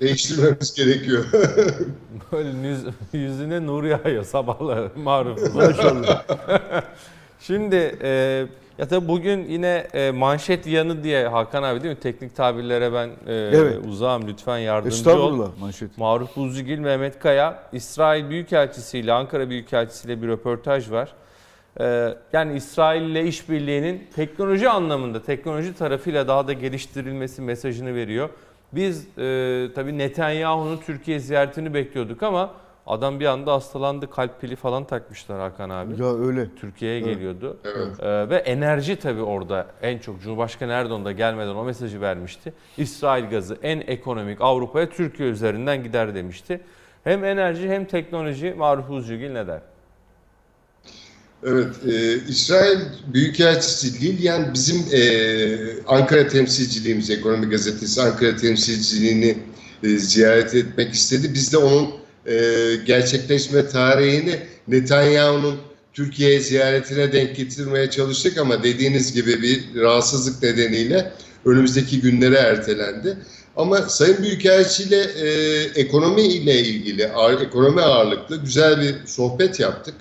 değiştirmemiz gerekiyor. Böyle yüz- yüzüne nur yağıyor sabahları maruf. Maşallah. Şimdi e, ya tabii bugün yine e, manşet yanı diye Hakan abi değil mi? Teknik tabirlere ben e, Evet. uzağım lütfen yardımcı ol. Estağfurullah manşet. Maruf Buzcugil, Mehmet Kaya, İsrail Büyükelçisi ile Ankara Büyükelçisi ile bir röportaj var. Ee, yani İsrail ile işbirliğinin teknoloji anlamında, teknoloji tarafıyla daha da geliştirilmesi mesajını veriyor. Biz e, tabii Netanyahu'nun Türkiye ziyaretini bekliyorduk ama adam bir anda hastalandı, kalp pili falan takmışlar Hakan abi. Ya öyle. Türkiye'ye Evet. geliyordu. Evet. Ee, ve enerji tabii orada en çok Cumhurbaşkanı Erdoğan da gelmeden o mesajı vermişti. İsrail gazı en ekonomik Avrupa'ya Türkiye üzerinden gider demişti. Hem enerji hem teknoloji Maruf Uzcugil ne der? Evet, e, İsrail Büyükelçisi Lilyan bizim e, Ankara temsilciliğimiz, Ekonomi Gazetesi Ankara temsilciliğini e, ziyaret etmek istedi. Biz de onun e, gerçekleşme tarihini Netanyahu'nun Türkiye ziyaretine denk getirmeye çalıştık ama dediğiniz gibi bir rahatsızlık nedeniyle önümüzdeki günlere ertelendi. Ama Sayın Büyükelçi ile e, ekonomi ile ilgili, ağır- ekonomi ağırlıklı güzel bir sohbet yaptık.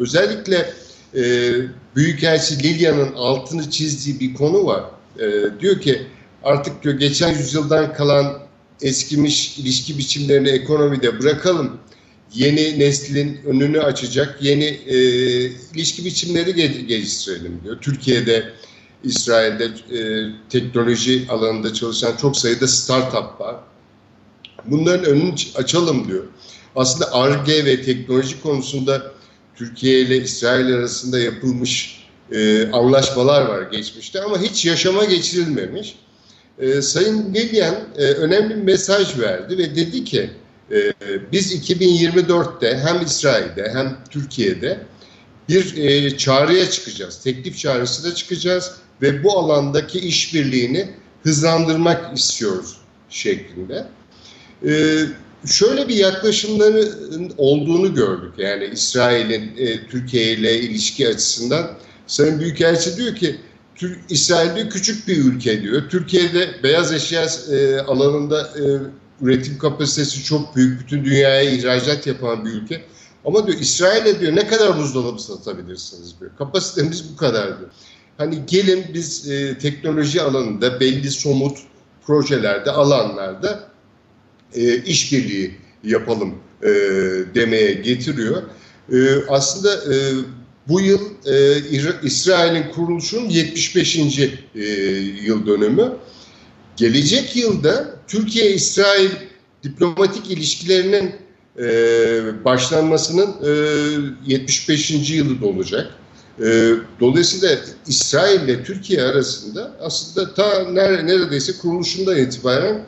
Özellikle e, Büyükelçi Lilya'nın altını çizdiği bir konu var. E, diyor ki artık diyor geçen yüzyıldan kalan eskimiş ilişki biçimlerini ekonomide bırakalım. Yeni neslin önünü açacak yeni e, ilişki biçimleri ge- geliştirelim diyor. Türkiye'de, İsrail'de e, teknoloji alanında çalışan çok sayıda startup var. Bunların önünü açalım diyor. Aslında ARGE ve teknoloji konusunda Türkiye ile İsrail arasında yapılmış e, anlaşmalar var geçmişte ama hiç yaşama geçirilmemiş. E, Sayın Lilyan e, önemli bir mesaj verdi ve dedi ki e, biz 2024'te hem İsrail'de hem Türkiye'de bir e, çağrıya çıkacağız. Teklif çağrısına çıkacağız ve bu alandaki işbirliğini hızlandırmak istiyoruz şeklinde. E, şöyle bir yaklaşımların olduğunu gördük. Yani İsrail'in e, Türkiye ile ilişki açısından Sayın Büyükelçi diyor ki İsrail diyor küçük bir ülke diyor. Türkiye'de beyaz eşya e, alanında e, üretim kapasitesi çok büyük. Bütün dünyaya ihracat yapan bir ülke. Ama diyor İsrail'e diyor ne kadar buzdolabı satabilirsiniz diyor. Kapasitemiz bu kadar diyor. Hani gelin biz e, teknoloji alanında belli somut projelerde, alanlarda e, işbirliği yapalım e, demeye getiriyor. E, aslında e, bu yıl e, İsrail'in kuruluşunun 75. E, yıl dönümü. Gelecek yılda Türkiye-İsrail diplomatik ilişkilerinin e, başlanmasının e, 75. yılı da olacak. E, dolayısıyla İsrail ile Türkiye arasında aslında ta ner- neredeyse kuruluşundan itibaren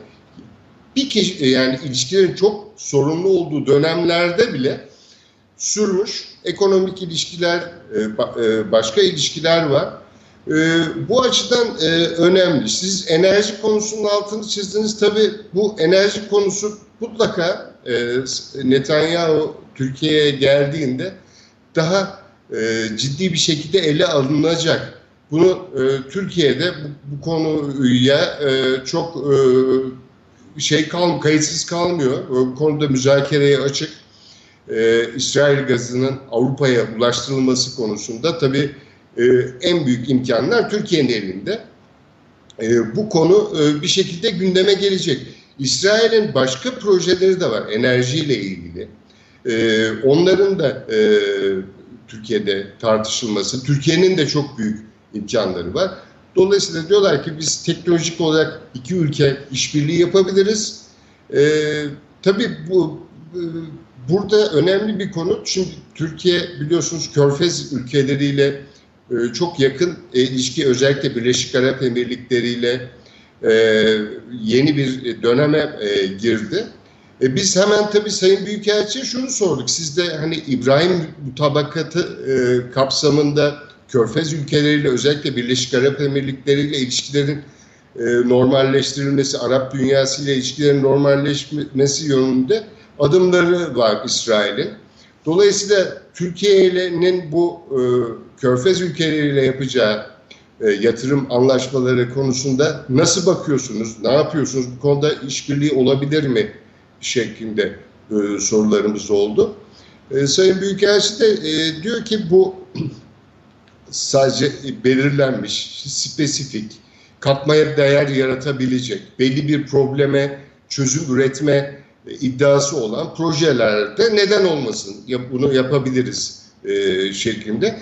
bir kişi yani ilişkilerin çok sorunlu olduğu dönemlerde bile sürmüş ekonomik ilişkiler, e, e, başka ilişkiler var. E, Bu açıdan e, önemli. Siz enerji konusunun altını çizdiniz. Tabii bu enerji konusu mutlaka e, Netanyahu Türkiye'ye geldiğinde daha e, ciddi bir şekilde ele alınacak. Bunu e, Türkiye'de bu, bu konuya e, çok e, şey kal kayıtsız kalmıyor. Bu konuda müzakereye açık. Ee, İsrail gazının Avrupa'ya ulaştırılması konusunda tabii e, en büyük imkanlar Türkiye'nin elinde. E, bu konu e, bir şekilde gündeme gelecek. İsrail'in başka projeleri de var enerjiyle ilgili. E, onların da e, Türkiye'de tartışılması, Türkiye'nin de çok büyük imkanları var. Dolayısıyla diyorlar ki biz teknolojik olarak iki ülke işbirliği yapabiliriz. Ee, tabii bu e, burada önemli bir konu. Şimdi Türkiye biliyorsunuz Körfez ülkeleriyle e, çok yakın e, ilişki özellikle Birleşik Arap Emirlikleri ile e, yeni bir döneme e, girdi. E, biz hemen tabii Sayın Büyükelçi'ye şunu sorduk. Siz de hani İbrahim mutabakatı e, kapsamında Körfez ülkeleriyle özellikle Birleşik Arap Emirlikleri ile ilişkilerin e, normalleştirilmesi, Arap dünyası ile ilişkilerin normalleşmesi yönünde adımları var İsrail'in. Dolayısıyla Türkiye'nin bu e, Körfez ülkeleriyle yapacağı e, yatırım anlaşmaları konusunda nasıl bakıyorsunuz? Ne yapıyorsunuz? Bu konuda işbirliği olabilir mi? şeklinde e, sorularımız oldu. E, Sayın Büyükelçi de e, diyor ki bu sadece belirlenmiş, spesifik, katmaya değer yaratabilecek, belli bir probleme çözüm üretme iddiası olan projelerde neden olmasın, ya bunu yapabiliriz e, şeklinde.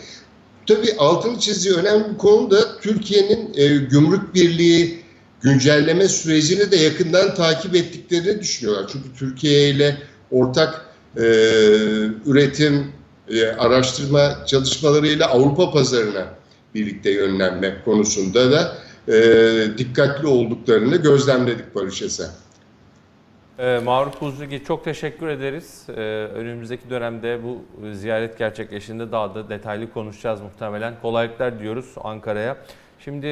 Tabii altını çizdiği önemli bir konu da Türkiye'nin e, gümrük birliği güncelleme sürecini de yakından takip ettiklerini düşünüyorlar. Çünkü Türkiye ile ortak e, üretim, e, araştırma çalışmalarıyla Avrupa pazarına birlikte yönlenme konusunda da e, dikkatli olduklarını gözlemledik Barış Esen. Ee, Maruf Buzlugi çok teşekkür ederiz. Ee, önümüzdeki dönemde bu ziyaret gerçekleştiğinde daha da detaylı konuşacağız muhtemelen. Kolaylıklar diyoruz Ankara'ya. Şimdi